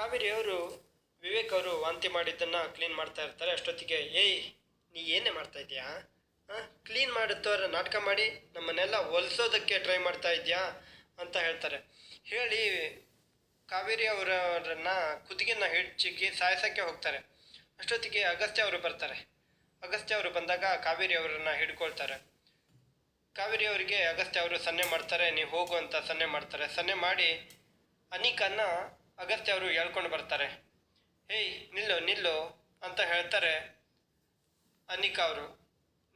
ಕಾವೇರಿ ಅವರು ವಿವೇಕ್ ಅವರು ವಾಂತಿ ಮಾಡಿದ್ದನ್ನು ಕ್ಲೀನ್ ಮಾಡ್ತಾ ಇರ್ತಾರೆ. ಅಷ್ಟೊತ್ತಿಗೆ, ಏಯ್, ನೀ ಏನೇ ಮಾಡ್ತಾ ಇದೀಯಾ? ಕ್ಲೀನ್ ಮಾಡುತ್ತವ್ರ ನಾಟಕ ಮಾಡಿ ನಮ್ಮನ್ನೆಲ್ಲ ಹೊಲಿಸೋದಕ್ಕೆ ಟ್ರೈ ಮಾಡ್ತಾ ಇದೆಯಾ? ಅಂತ ಹೇಳ್ತಾರೆ. ಹೇಳಿ ಕಾವೇರಿ ಅವರನ್ನ ಕುತ್ತಿಗೆನ ಹಿಡ್ಚಿಕ್ಕಿ ಸಾಯಿಸೋಕ್ಕೆ ಹೋಗ್ತಾರೆ. ಅಷ್ಟೊತ್ತಿಗೆ ಅಗಸ್ತ್ಯ ಅವರು ಬರ್ತಾರೆ. ಅಗಸ್ತ್ಯ ಅವರು ಬಂದಾಗ ಕಾವೇರಿ ಅವರನ್ನ ಹಿಡ್ಕೊಳ್ತಾರೆ. ಕಾವೇರಿ ಅವರಿಗೆ ಅಗಸ್ತ್ಯ ಅವರು ಸನ್ನೆ ಮಾಡ್ತಾರೆ ನೀವು ಹೋಗು ಅಂತ ಸನ್ನೆ ಮಾಡ್ತಾರೆ. ಸನ್ನೆ ಮಾಡಿ ಅನಿಕನ್ನ ಅಗಸ್ತ್ಯ ಅವರು ಹೇಳ್ಕೊಂಡು ಬರ್ತಾರೆ. ಹೇಯ್, ನಿಲ್ಲು ನಿಲ್ಲು ಅಂತ ಹೇಳ್ತಾರೆ ಅನಿಕಾ ಅವರು.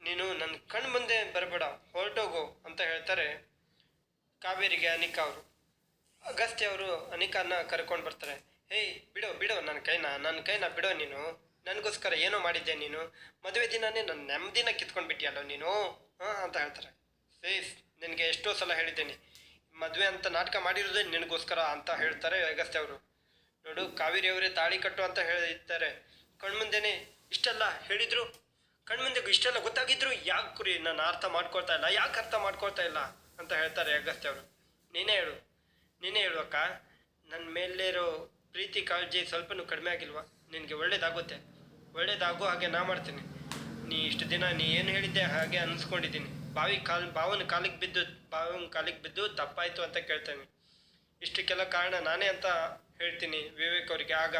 ನೀನು ನನ್ನ ಕಣ್ಣು ಮುಂದೆ ಬರಬೇಡ, ಹೊರಟೋಗು ಅಂತ ಹೇಳ್ತಾರೆ ಕಾವೇರಿಗೆ ಅನಿಕಾ ಅವರು. ಅಗಸ್ತ್ಯ ಅವರು ಅನಿಕಾನ ಕರ್ಕೊಂಡು ಬರ್ತಾರೆ. ಹೇಯ್, ಬಿಡು ಬಿಡು ನನ್ನ ಕೈನ ನನ್ನ ಕೈನ ಬಿಡೋ ನೀನು. ನನಗೋಸ್ಕರ ಏನೋ ಮಾಡಿದ್ದೆ ನೀನು? ಮದುವೆ ದಿನನೇ ನನ್ನ ನೆಮ್ಮದಿನ ಕಿತ್ಕೊಂಡು ಬಿಟ್ಟಿಯಲ್ಲ ನೀನು? ಹಾಂ, ಅಂತ ಹೇಳ್ತಾರೆ. ಸೇಸ್ ನಿನಗೆ ಎಷ್ಟೋ ಸಲ ಹೇಳಿದ್ದೇನೆ. ಮದುವೆ ಅಂತ ನಾಟಕ ಮಾಡಿರೋದೇ ನಿನಗೋಸ್ಕರ ಅಂತ ಹೇಳ್ತಾರೆ ಅಗಸ್ತ್ಯ ಅವರು. ನೋಡು, ಕಾವೇರಿ ಅವರೇ ತಾಳಿ ಕಟ್ಟು ಅಂತ ಹೇಳಿದ್ದಾರೆ. ಕಣ್ಮುಂದೆನೆ ಇಷ್ಟೆಲ್ಲ ಹೇಳಿದ್ರು? ಕಣ್ಮುಂದೆ ಇಷ್ಟೆಲ್ಲ ಗೊತ್ತಾಗಿದ್ರು? ಯಾಕೆ ಕುರಿ ನಾನು ಅರ್ಥ ಮಾಡ್ಕೊಳ್ತಾ ಇಲ್ಲ? ಯಾಕೆ ಅರ್ಥ ಮಾಡ್ಕೊಳ್ತಾ ಇಲ್ಲ ಅಂತ ಹೇಳ್ತಾರೆ ಅಗಸ್ತ್ಯ ಅವರು. ನೀನೇ ಹೇಳು. ನೀನೇ ಹೇಳು ಅಕ್ಕ. ನನ್ನ ಮೇಲಿರೋ ಪ್ರೀತಿ ಕಾಳಜಿ ಸ್ವಲ್ಪನೂ ಕಡಿಮೆ ಆಗಿಲ್ವಾ? ನಿನಗೆ ಒಳ್ಳೇದಾಗುತ್ತೆ. ಒಳ್ಳೇದಾಗೋ ಹಾಗೆ ನಾ ಮಾಡ್ತೀನಿ. ನೀ ಇಷ್ಟು ದಿನ ನೀ ಏನು ಹೇಳಿದ್ದೆ ಹಾಗೆ ಅನ್ಸ್ಕೊಂಡಿದ್ದೀನಿ. ಬಾವಿ ಕಾಲ್, ಬಾವನ ಕಾಲಿಗೆ ಬಿದ್ದು, ಬಾವನ ಕಾಲಿಗೆ ಬಿದ್ದು ತಪ್ಪಾಯಿತು ಅಂತ ಕೇಳ್ತೇನೆ. ಇಷ್ಟಕ್ಕೆಲ್ಲ ಕಾರಣ ನಾನೇ ಅಂತ ಹೇಳ್ತೀನಿ ವಿವೇಕ್ ಅವರಿಗೆ. ಆಗ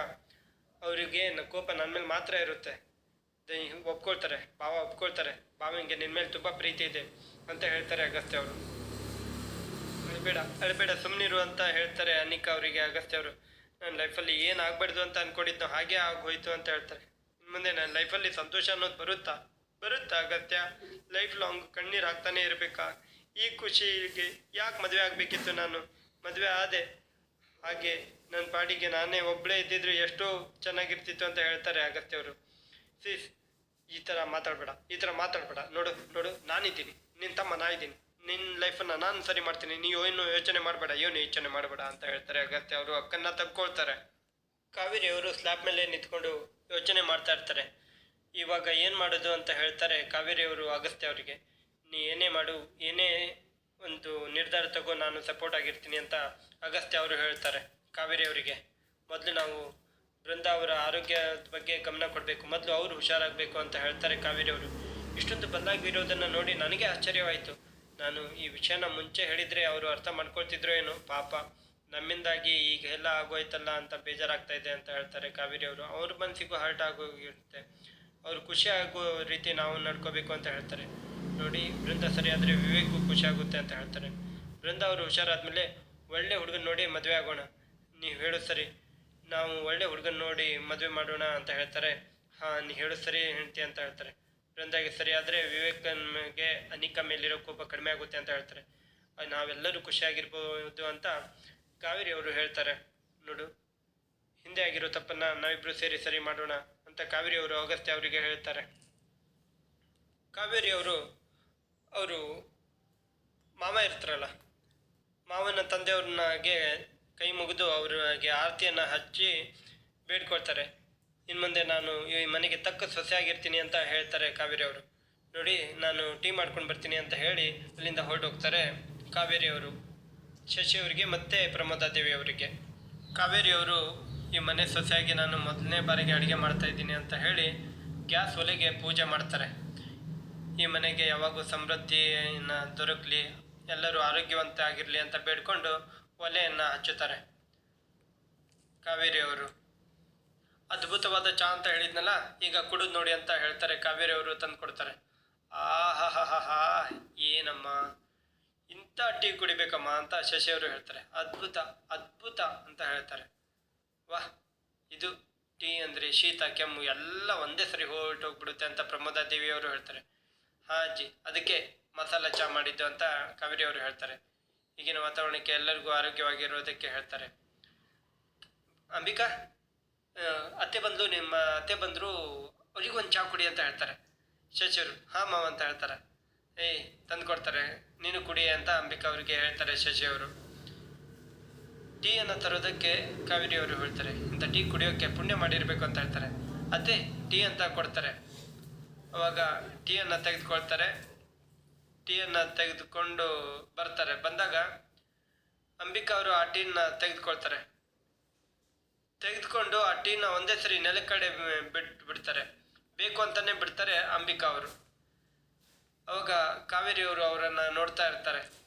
ಅವರಿಗೆ ಕೋಪ ನನ್ನ ಮೇಲೆ ಮಾತ್ರ ಇರುತ್ತೆ. ಒಪ್ಕೊಳ್ತಾರೆ, ಭಾವ ಒಪ್ಕೊಳ್ತಾರೆ, ಭಾವನಿಗೆ ನಿನ್ನ ಮೇಲೆ ತುಂಬ ಪ್ರೀತಿ ಇದೆ ಅಂತ ಹೇಳ್ತಾರೆ ಅಗಸ್ತ್ಯ ಅವರು. ಅಳಬೇಡ ಅಳಬೇಡ ಸುಮ್ಮನಿರು ಅಂತ ಹೇಳ್ತಾರೆ ಅನಿಕಾ ಅವರಿಗೆ ಅಗಸ್ತ್ಯ ಅವರು. ನನ್ನ ಲೈಫಲ್ಲಿ ಏನು ಆಗಬಾರ್ದು ಅಂತ ಅಂದ್ಕೊಂಡಿದ್ದು ಹಾಗೆ ಆಗೋಯ್ತು ಅಂತ ಹೇಳ್ತಾರೆ. ಮುಂದೆ ನನ್ನ ಲೈಫಲ್ಲಿ ಸಂತೋಷ ಅನ್ನೋದು ಬರುತ್ತಾ? ಬರುತ್ತಾ ಅಗತ್ಯ? ಲೈಫ್ ಲಾಂಗ್ ಕಣ್ಣೀರು ಹಾಕ್ತಾನೆ ಇರಬೇಕಾ? ಈ ಖುಷಿಗೆ ಯಾಕೆ ಮದುವೆ ಆಗಬೇಕಿತ್ತು ನಾನು? ಮದುವೆ ಆದೆ ಹಾಗೆ ನನ್ನ ಪಾಡಿಗೆ ನಾನೇ ಒಬ್ಬಳೇ ಇದ್ದಿದ್ರು ಎಷ್ಟೋ ಚೆನ್ನಾಗಿರ್ತಿತ್ತು ಅಂತ ಹೇಳ್ತಾರೆ ಅಗತ್ಯವರು. ಸೀಸ್ ಈ ಥರ ಮಾತಾಡಬೇಡ, ಈ ಥರ ಮಾತಾಡಬೇಡ. ನೋಡು ನೋಡು, ನಾನಿದ್ದೀನಿ. ನಿನ್ನ ತಮ್ಮ ನಾ ಇದ್ದೀನಿ. ನಿನ್ನ ಲೈಫನ್ನು ನಾನು ಸರಿ ಮಾಡ್ತೀನಿ. ನೀವು ಏನು ಯೋಚನೆ ಮಾಡಬೇಡ. ಏನು ಯೋಚನೆ ಮಾಡಬೇಡ ಅಂತ ಹೇಳ್ತಾರೆ ಅಗತ್ಯ ಅವರು ಅಕ್ಕನ್ನ ತಗ್ಕೊಳ್ತಾರೆ ಕಾವೇರಿ ಅವರು ಸ್ಲ್ಯಾಬ್ ಮೇಲೆ ನಿಂತ್ಕೊಂಡು ಯೋಚನೆ ಮಾಡ್ತಾ ಇರ್ತಾರೆ. ಇವಾಗ ಏನು ಮಾಡೋದು ಅಂತ ಹೇಳ್ತಾರೆ ಕಾವೇರಿ ಅವರು ಅಗಸ್ತ್ಯ ಅವರಿಗೆ. ನೀ ಏನೇ ಮಾಡು, ಏನೇ ಒಂದು ನಿರ್ಧಾರ ತಗೋ, ನಾನು ಸಪೋರ್ಟ್ ಆಗಿರ್ತೀನಿ ಅಂತ ಅಗಸ್ತ್ಯ ಅವರು ಹೇಳ್ತಾರೆ ಕಾವೇರಿ ಅವರಿಗೆ. ಮೊದಲು ನಾವು ಬೃಂದ ಅವರ ಆರೋಗ್ಯದ ಬಗ್ಗೆ ಗಮನ ಕೊಡಬೇಕು. ಮೊದಲು ಅವರು ಹುಷಾರಾಗಬೇಕು ಅಂತ ಹೇಳ್ತಾರೆ ಕಾವೇರಿ ಅವರು. ಇಷ್ಟೊಂದು ಬದಲಾಗಿರೋದನ್ನು ನೋಡಿ ನನಗೆ ಆಶ್ಚರ್ಯವಾಯಿತು. ನಾನು ಈ ವಿಷಯನ ಮುಂಚೆ ಹೇಳಿದರೆ ಅವರು ಅರ್ಥ ಮಾಡ್ಕೊಳ್ತಿದ್ರು ಏನು, ಪಾಪ. ನಮ್ಮಿಂದಾಗಿ ಈಗ ಎಲ್ಲ ಆಗೋಯ್ತಲ್ಲ ಅಂತ ಬೇಜಾರಾಗ್ತಾ ಇದೆ ಅಂತ ಹೇಳ್ತಾರೆ ಕಾವೇರಿ ಅವರು. ಅವ್ರ ಮನಸ್ಸಿಗೂ ಹರ್ಟ್ ಆಗೋಗಿರುತ್ತೆ. ಅವ್ರು ಖುಷಿ ಆಗೋ ರೀತಿ ನಾವು ನಡ್ಕೋಬೇಕು ಅಂತ ಹೇಳ್ತಾರೆ. ನೋಡಿ, ವೃಂದ ಸರಿ ಆದರೆ ವಿವೇಕ್ಗೂ ಖುಷಿ ಆಗುತ್ತೆ ಅಂತ ಹೇಳ್ತಾರೆ. ವೃಂದ ಅವರು ಹುಷಾರಾದ್ಮೇಲೆ ಒಳ್ಳೆ ಹುಡುಗನ ನೋಡಿ ಮದುವೆ ಆಗೋಣ. ನೀವು ಹೇಳು ಸರಿ. ನಾವು ಒಳ್ಳೆ ಹುಡುಗನ ನೋಡಿ ಮದುವೆ ಮಾಡೋಣ ಅಂತ ಹೇಳ್ತಾರೆ. ಹಾಂ ನೀ ಹೇಳು ಸರಿ ಹೆಂಡ್ತಿ ಅಂತ ಹೇಳ್ತಾರೆ. ವೃಂದಾಗೆ ಸರಿ ಆದರೆ ವಿವೇಕನ್ಗೆ ಅನಿಕಾ ಮೇಲಿರೋ ಕೋಪ ಕಡಿಮೆ ಆಗುತ್ತೆ ಅಂತ ಹೇಳ್ತಾರೆ. ನಾವೆಲ್ಲರೂ ಖುಷಿಯಾಗಿರ್ಬೋದು ಅಂತ ಕಾವೇರಿ ಅವರು ಹೇಳ್ತಾರೆ. ನೋಡು, ಹಿಂದೆ ಆಗಿರೋ ತಪ್ಪನ್ನು ನಾವಿಬ್ಬರು ಸೇರಿ ಸರಿ ಮಾಡೋಣ. ಅಂತ ಕಾವೇರಿ ಅವರು ಅಗಸ್ತ್ಯ ಅವರಿಗೆ ಹೇಳ್ತಾರೆ. ಕಾವೇರಿಯವರು ಅವರು ಮಾವ ಇರ್ತಾರಲ್ಲ, ಮಾವನ ತಂದೆಯವ್ರನ್ನಾಗೆ ಕೈ ಮುಗಿದು ಅವ್ರಿಗೆ ಆರತಿಯನ್ನು ಹಚ್ಚಿ ಬೇಡ್ಕೊಳ್ತಾರೆ. ಇನ್ನು ಮುಂದೆ ನಾನು ಈ ಮನೆಗೆ ತಕ್ಕ ಸೊಸೆಯಾಗಿರ್ತೀನಿ ಅಂತ ಹೇಳ್ತಾರೆ ಕಾವೇರಿ ಅವರು. ನೋಡಿ, ನಾನು ಟೀ ಮಾಡ್ಕೊಂಡು ಬರ್ತೀನಿ ಅಂತ ಹೇಳಿ ಅಲ್ಲಿಂದ ಹೊರಟೋಗ್ತಾರೆ ಕಾವೇರಿಯವರು ಶಶಿ ಅವರಿಗೆ ಮತ್ತು ಪ್ರಮೋದಾ ದೇವಿ ಅವರಿಗೆ. ಕಾವೇರಿ ಅವರು ಈ ಮನೆ ಸೊಸೆಯಾಗಿ ನಾನು ಮೊದಲನೇ ಬಾರಿಗೆ ಅಡುಗೆ ಮಾಡ್ತಾ ಇದ್ದೀನಿ ಅಂತ ಹೇಳಿ ಗ್ಯಾಸ್ ಒಲೆಗೆ ಪೂಜೆ ಮಾಡ್ತಾರೆ. ಈ ಮನೆಗೆ ಯಾವಾಗೂ ಸಮೃದ್ಧಿಯನ್ನು ದೊರಕಲಿ, ಎಲ್ಲರೂ ಆರೋಗ್ಯವಂತ ಆಗಿರಲಿ ಅಂತ ಬೇಡ್ಕೊಂಡು ಒಲೆಯನ್ನು ಹಚ್ಚುತ್ತಾರೆ. ಕಾವೇರಿಯವರು. ಅದ್ಭುತವಾದ ಚಾ ಅಂತ ಹೇಳಿದ್ನಲ್ಲ, ಈಗ ಕುಡಿದು ನೋಡಿ ಅಂತ ಹೇಳ್ತಾರೆ, ಕಾವೇರಿಯವರು ತಂದು ಕೊಡ್ತಾರೆ. ಆಹಾಹಾಹಾ ಏನಮ್ಮ? ಇಂಥ ಟೀ ಕುಡಿಬೇಕಮ್ಮ ಅಂತ ಶಶಿಯವರು ಹೇಳ್ತಾರೆ. ಅದ್ಭುತ ಅದ್ಭುತ ಅಂತ ಹೇಳ್ತಾರೆ. ಅಂದರೆ ಶೀತ, ಕೆಮ್ಮು ಎಲ್ಲ ಒಂದೇ ಸರಿ ಹೋಗ್ಬಿಡುತ್ತೆ ಅಂತ ಪ್ರಮೋದಾ ದೇವಿ ಅವರು ಹೇಳ್ತಾರೆ. ಹಾಂ ಅಜ್ಜಿ ಅದಕ್ಕೆ ಮಸಾಲ ಚಾ ಮಾಡಿದ್ದು ಅಂತ ಕಾವೇರಿ ಅವರು ಹೇಳ್ತಾರೆ. ಈಗಿನ ವಾತಾವರಣಕ್ಕೆ ಎಲ್ಲರಿಗೂ ಆರೋಗ್ಯವಾಗಿರೋದಕ್ಕೆ ಹೇಳ್ತಾರೆ. ಅಂಬಿಕಾ ಅತ್ತೆ ಬಂದು ನಿಮ್ಮ ಅತ್ತೆ ಬಂದರು ಅವ್ರಿಗೂ ಒಂದು ಚಾ ಕುಡಿ ಅಂತ ಹೇಳ್ತಾರೆ. ಶಶಿಯವರು ಹಾಂ ಮಾವ ಅಂತ ಹೇಳ್ತಾರೆ. ಏಯ್ ತಂದು ಕೊಡ್ತಾರೆ ನೀನು ಕುಡಿ ಅಂತ ಅಂಬಿಕಾ ಅವರಿಗೆ ಹೇಳ್ತಾರೆ ಶಶಿ ಅವರು. ಟೀಯನ್ನು ತರೋದಕ್ಕೆ ಕಾವೇರಿ ಅವರು ಹೇಳ್ತಾರೆ, ಇಂಥ ಟೀ ಕುಡಿಯೋಕ್ಕೆ ಪುಣ್ಯ ಮಾಡಿರಬೇಕು ಅಂತ ಹೇಳ್ತಾರೆ. ಅದೇ ಟೀ ಅಂತ ಕೊಡ್ತಾರೆ. ಅವಾಗ ಟೀಯನ್ನು ತೆಗೆದುಕೊಳ್ತಾರೆ. ಟೀಯನ್ನು ತೆಗೆದುಕೊಂಡು ಬರ್ತಾರೆ. ಬಂದಾಗ ಅಂಬಿಕಾ ಅವರು ಆ ಟೀನ ತೆಗೆದುಕೊಳ್ತಾರೆ. ತೆಗೆದುಕೊಂಡು ಆ ಟೀನ ಒಂದೇ ಸರಿ ನೆಲ ಕಡೆ ಬಿಟ್ಟು ಬಿಡ್ತಾರೆ. ಬೇಕು ಅಂತಾನೆ ಬಿಡ್ತಾರೆ ಅಂಬಿಕಾ ಅವರು. ಅವಾಗ ಕಾವೇರಿ ಅವರು ಅವರನ್ನ ನೋಡ್ತಾ ಇರ್ತಾರೆ.